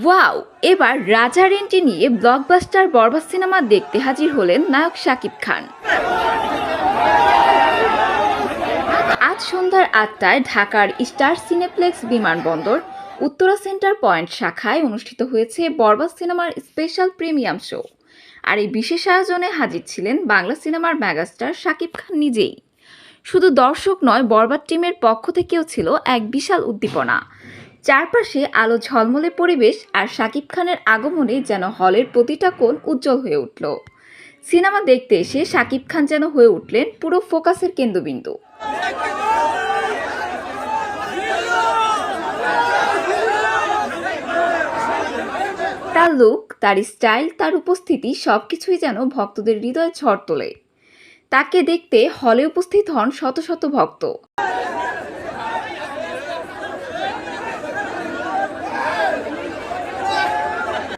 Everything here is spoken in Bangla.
ওয়াও, এবার রাজা রেন্টি নিয়ে ব্লকবাস্টার বরবাদ সিনেমা দেখতে হাজির হলেন নায়ক শাকিব খান। আজ সন্ধ্যার আটটায় ঢাকার স্টার সিনেপ্লেক্স বিমানবন্দর, উত্তরা সেন্টার পয়েন্ট শাখায় অনুষ্ঠিত হয়েছে বরবাদ সিনেমার স্পেশাল প্রিমিয়াম শো আর এই বিশেষ আয়োজনে হাজির ছিলেন বাংলা সিনেমার মেগাস্টার শাকিব খান নিজেই। শুধু দর্শক নয়, বরবাদ টিমের পক্ষ থেকেও ছিল এক বিশাল উদ্দীপনা। চারপাশে আলো ঝলমলে পরিবেশ আর শাকিব খানের আগমনে যেন হলের প্রতিটা কোণ উজ্জ্বল হয়ে উঠল। সিনেমা দেখতে এসে শাকিব খান যেন হয়ে উঠলেন পুরো ফোকাসের কেন্দ্রবিন্দু। তার লুক তার স্টাইল তার উপস্থিতি সবকিছুই যেন ভক্তদের হৃদয়ে ঝড় তোলে। তাকে দেখতে হলে উপস্থিত হন শত শত ভক্ত।